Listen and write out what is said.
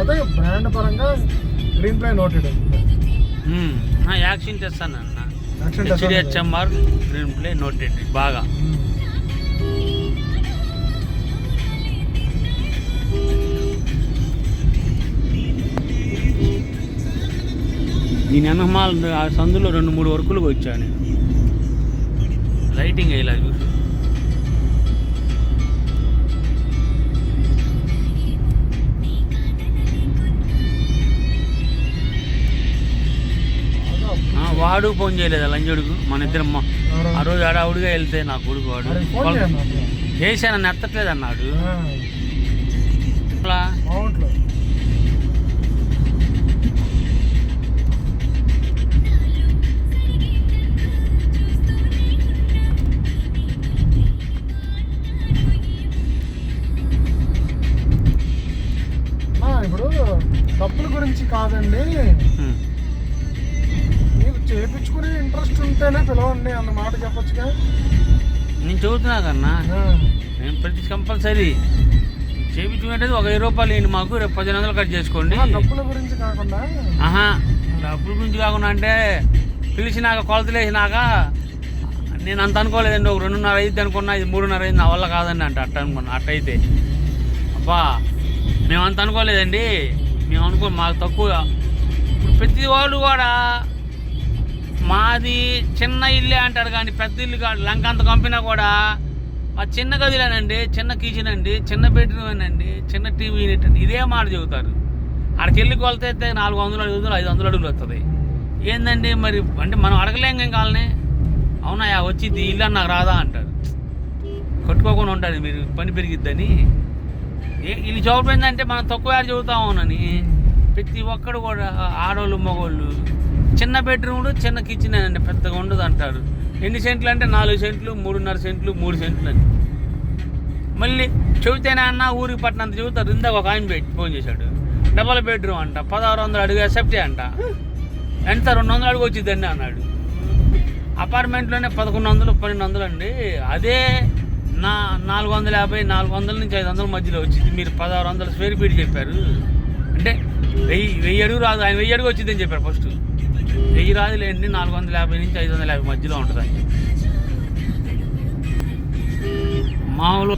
అదే బ్రాండ్ పరంగా green play noted action తెస్తాను అన్న హెచ్డిహెచ్ఎంఆర్ గ్రీన్ ప్లే నోటెడ్ బాగా. దీని వెనకమాల ఆ సందులో రెండు మూడు వర్కులు వచ్చా నేను. లైటింగ్ వేయాలి చూసి. వాడు ఫోన్ చేయలేదు లంజోడుకు. మన ఇద్దరం మ- ఆ రోజు ఆడావుడిగా వెళ్తే నా కొడుకు వాడు. ఫోన్ చేయండి నాకు. చేశాను నన్ను ఎత్తట్లేదు అన్నాడు. ఇప్పుడు తప్పుల గురించి కాదండి. చేపించుకునే ఇంట్రెస్ట్ ఉంటేనే పిలవండి అన్న మాట చెప్పొచ్చుగా. నేను చదువుతున్నా కన్నా నేను ప్రతి కంపల్సరీ చేయించుకునేది ఒక వెయ్యి రూపాయలు ఏంటి మాకు రేపు పదిహేను వందలు కట్ చేసుకోండి. తప్పుల గురించి కాకుండా. ఆహా డబ్బుల గురించి కాకుండా అంటే పిలిచినాక కొలతలు వేసినాక నేను అంత అనుకోలేదండి ఒక రెండున్నర అయింది అనుకున్నా ఇది మూడున్నర అయింది నా వల్ల కాదండి అంటే అట్ట అనుకున్నా అట్ట అయితే. అబ్బా మేము అంత అనుకోలేదండి. మేము అనుకో మాకు తక్కువ. ఇప్పుడు ప్రతి వాళ్ళు కూడా మాది చిన్న ఇల్లే అంటారు కానీ పెద్ద ఇల్లు కాదు. లంక అంత కంపినా కూడా మా చిన్న గదిలేనండి చిన్న కిచెన్ అండి చిన్న బెడ్రూమ్ అండి చిన్న టీవీ యూనిట్ అండి ఇదే మాట చెబుతారు. ఆడికి వెళ్ళి కొలతైతే నాలుగు వందలు అడుగుతారు ఐదు వందలు అడుగులు వస్తుంది ఏందండి మరి? అంటే మనం అడగలేం ఏం కావాలని అవునా యా వచ్చింది ఇల్లు అని నాకు రాదా అంటారు. కొట్టుకోకుండా ఉంటుంది మీరు పని పెరిగిద్దని. ఏ వీళ్ళు చదువు ఏంటంటే మనం తక్కువ చదువుతామోనని ప్రతి ఒక్కడు కూడా ఆడవాళ్ళు మగవాళ్ళు చిన్న బెడ్రూమ్ చిన్న కిచెన్ అండి పెద్దగా ఉండదు అంటారు. ఎన్ని సెంట్లు అంటే నాలుగు సెంట్లు మూడున్నర సెంట్లు మూడు సెంట్లు అని. మళ్ళీ చెబితేనే అన్న ఊరికి పట్టినంత చెబుతారు. ఇందాక ఒక ఆయన పెట్టి ఫోన్ చేశాడు. డబల్ బెడ్రూమ్ అంట పదహారు వందలు అడుగు సెఫ్టీ అంట. ఎంత? రెండు వందలు అడుగు వచ్చిందండి అన్నాడు. అపార్ట్మెంట్లోనే పదకొండు వందలు పన్నెండు వందలు అండి. అదే నా నాలుగు వందల యాభై నాలుగు వందల నుంచి ఐదు వందల మధ్యలో వచ్చింది. మీరు పదహారు వందల స్క్వేర్ ఫీట్ చెప్పారు. అంటే వెయ్యి వెయ్యి అడుగు రాదు. ఆయన వెయ్యి అడుగు వచ్చిందని చెప్పారు ఫస్ట్ వెయ్యి రాదులేండి నాలుగు వందల యాభై నుంచి ఐదు వందల యాభై మధ్యలో ఉంటుందండి. మామూలు